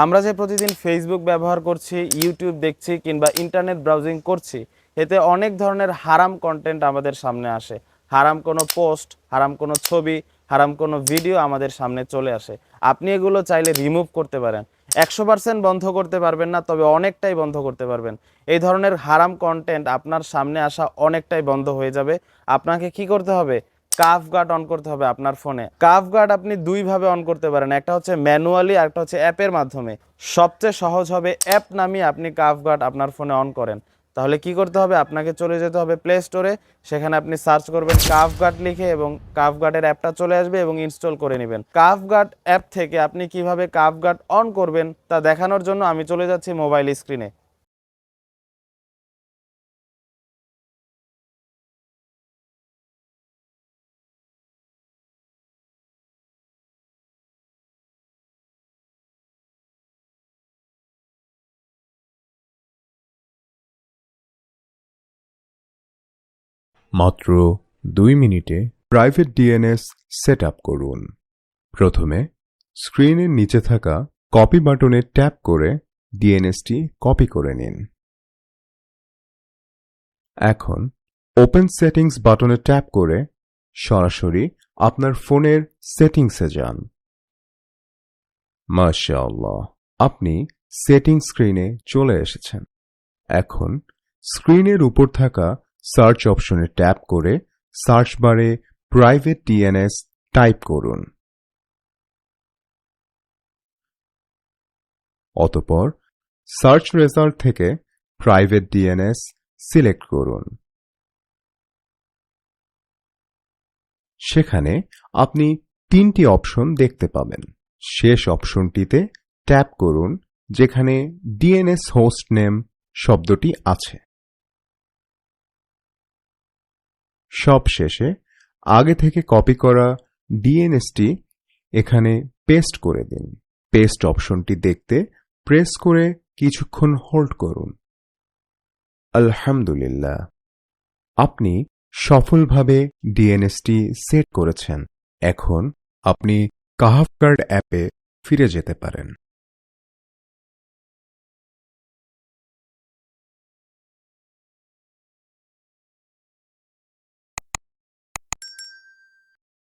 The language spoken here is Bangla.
আমরা যে প্রতিদিন ফেসবুক ব্যবহার করছি ইউটিউব দেখছি কিংবা ইন্টারনেট ব্রাউজিং করছি, এতে অনেক ধরনের হারাম কন্টেন্ট আমাদের সামনে আসে। হারাম কোনো পোস্ট হারাম কোনো ছবি, হারাম কোনো ভিডিও আমাদের সামনে চলে আসে। আপনি এগুলো চাইলে রিমুভ করতে পারেন। একশো পার্সেন্ট বন্ধ করতে পারবেন না, তবে অনেকটাই বন্ধ করতে পারবেন। এই ধরনের হারাম কন্টেন্ট আপনার সামনে আসা অনেকটাই বন্ধ হয়ে যাবে। আপনাকে কি করতে হবে? কাফ গার্ড অন করতে হবে আপনার ফোনে কাফ গার্ড আপনি দুইভাবে অন করতে পারেন, একটা হচ্ছে ম্যানুয়ালি একটা হচ্ছে অ্যাপের মাধ্যমে। সবচেয়ে সহজ হবে অ্যাপ নামিয়ে আপনি কাফ গার্ড আপনার ফোনে অন করেন। তাহলে কি করতে হবে? আপনাকে চলে যেতে হবে প্লে স্টোরে সেখানে আপনি সার্চ করবেন কাফ গার্ড লিখে এবং কাফ গার্ডের অ্যাপটা চলে আসবে এবং ইনস্টল করে নেবেন। কাফ গার্ড অ্যাপ থেকে আপনি কীভাবে কাফ গার্ড অন করবেন তা দেখানোর জন্য আমি চলে যাচ্ছি মোবাইল স্ক্রিনে মাত্র দুই মিনিটে প্রাইভেট ডিএনএস সেট আপ করুন। প্রথমে স্ক্রিনের নিচে থাকা কপি বাটনে ট্যাপ করে ডিএনএসটি কপি করে নিন। এখন ওপেন সেটিংস বাটনে ট্যাপ করে সরাসরি আপনার ফোনের সেটিংসে যান। মাশাআল্লাহ, আপনি সেটিং স্ক্রিনে চলে এসেছেন। এখন স্ক্রিনের উপর থাকা সার্চ অপশনে ট্যাপ করে সার্চ বারে প্রাইভেট ডিএনএস টাইপ করুন। অতপর সার্চ রেজাল্ট থেকে প্রাইভেট ডিএনএস সিলেক্ট করুন। সেখানে আপনি তিনটি অপশন দেখতে পাবেন। শেষ অপশনটিতে ট্যাপ করুন, যেখানে ডিএনএস হোস্ট নেম শব্দটি আছে। সব শেষে আগে থেকে কপি করা ডিএনএসটি এখানে পেস্ট করে দিন। পেস্ট অপশনটি দেখতে প্রেস করে কিছুক্ষণ হোল্ড করুন। আলহামদুলিল্লাহ। আপনি সফলভাবে ডিএনএসটি সেট করেছেন। এখন আপনি কাহাফ কার্ড অ্যাপে ফিরে যেতে পারেন।